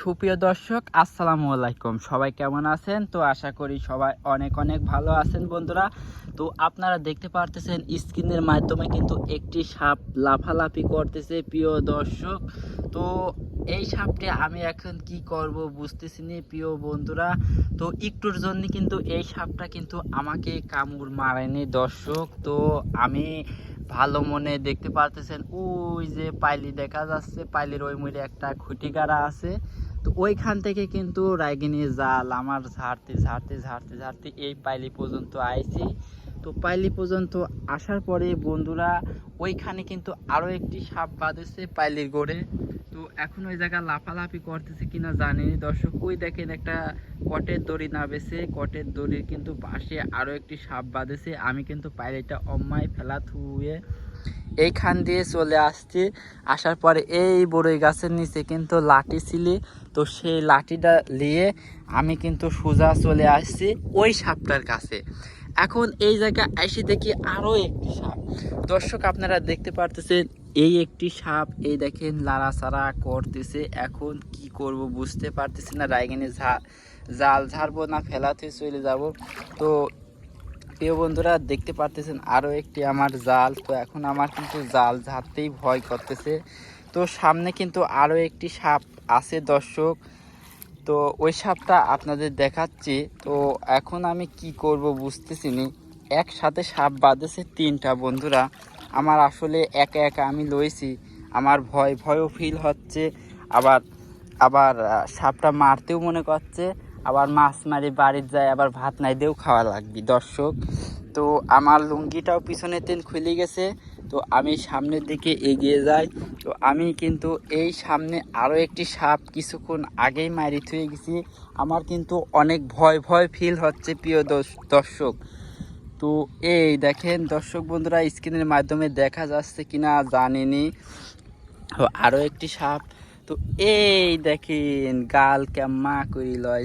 সুপ্রিয় দর্শক, আসসালামু আলাইকুম। সবাই কেমন আছেন? তো আশা করি সবাই অনেক অনেক ভালো আছেন বন্ধুরা। তো আপনারা দেখতে পারতেছেন স্ক্রিনের মাধ্যমে কিন্তু একটি সাপ লাফালাফি করতেছে, প্রিয় দর্শক। তো এই সাপটি আমি এখন কি করব বুঝতেছি না, প্রিয় বন্ধুরা। তো একটুর জন্য কিন্তু এই সাপটা কিন্তু আমাকে কামড় মারেনি, দর্শক। তো আমি ভালো মনে দেখতে পারতেছেন। ওই যে পাইলি দেখা যাচ্ছে, পাইলির ওই মুড়ে একটা খুঁটি গাড়া আছে। তো ওইখান থেকে কিন্তু রায়গিনী জাল, আমার ঝাড়তে ঝাড়তে ঝাড়তে ঝাড়তে এই পাইলি পর্যন্ত আইছি। তো পাইলি পর্যন্ত আসার পরে বন্ধুরা, ওইখানে কিন্তু আরও একটি সাপ বাঁধেছে পাইলির গোড়ে। তো এখন ওই জায়গা লাফালাফি করতেছে কিনা জানি দর্শক, ওই দেখেন একটা কটের দড়ি নাবেছে। কটের দড়ির কিন্তু পাশে আরও একটি সাপ বাঁধেছে। আমি কিন্তু পাইলিটা অম্মায় ফেলা থুয়ে এইখান দিয়ে চলে আসছি। আসার পরে এই বড়ই গাছের নিচে কিন্তু লাঠি ছিলে। তো সেই লাঠিটা নিয়ে আমি কিন্তু সোজা চলে আসছি ওই সাপটার কাছে। এখন এই জায়গায় এসে দেখি আরও একটি সাপ। দর্শক, আপনারা দেখতে পারতেছেন এই একটি সাপ, এই দেখেন, লাড়াচাড়া করতেছে। এখন কি করব বুঝতে পারতেছি না রায়গানে জাল ঝাড়বো না, ফেলাতে চলে যাব। তো, প্রিয় বন্ধুরা, দেখতে পারতেছেন আরও একটি আমার জাল। তো এখন আমার কিন্তু জাল ঝাড়তেই ভয় করতেছে। তো সামনে কিন্তু আরও একটি সাপ আছে, দর্শক। তো ওই সাপটা আপনাদের দেখাচ্ছি। তো এখন আমি কি করব বুঝতেছি নি। একসাথে সাপ বাঁধেছে তিনটা, বন্ধুরা। আমার আসলে একা একা আমি লইছি। আমার ভয়, ভয়ও ফিল হচ্ছে। আবার আবার সাপটা মারতেও মনে করছে। আবার মাছ মারি বাড়ির যায়, আবার ভাত নাই দিয়েও খাওয়া লাগবে, দর্শক। তো আমার লুঙ্গিটাও পিছনের তেন খুলে গেছে। তো আমি সামনের দিকে এগিয়ে যাই। তো আমি কিন্তু এই সামনে আরও একটি সাপ কিছুক্ষণ আগেই মারি থুয়ে গেছি। আমার কিন্তু অনেক ভয় ভয় ফিল হচ্ছে, প্রিয় দর্শ- দর্শক। তো এই দেখেন দর্শক বন্ধুরা, স্ক্রিনের মাধ্যমে দেখা যাচ্ছে কিনা জানিনি। আরও একটি সাপ। তো এই দেখেন, গাল কেমা করি লয়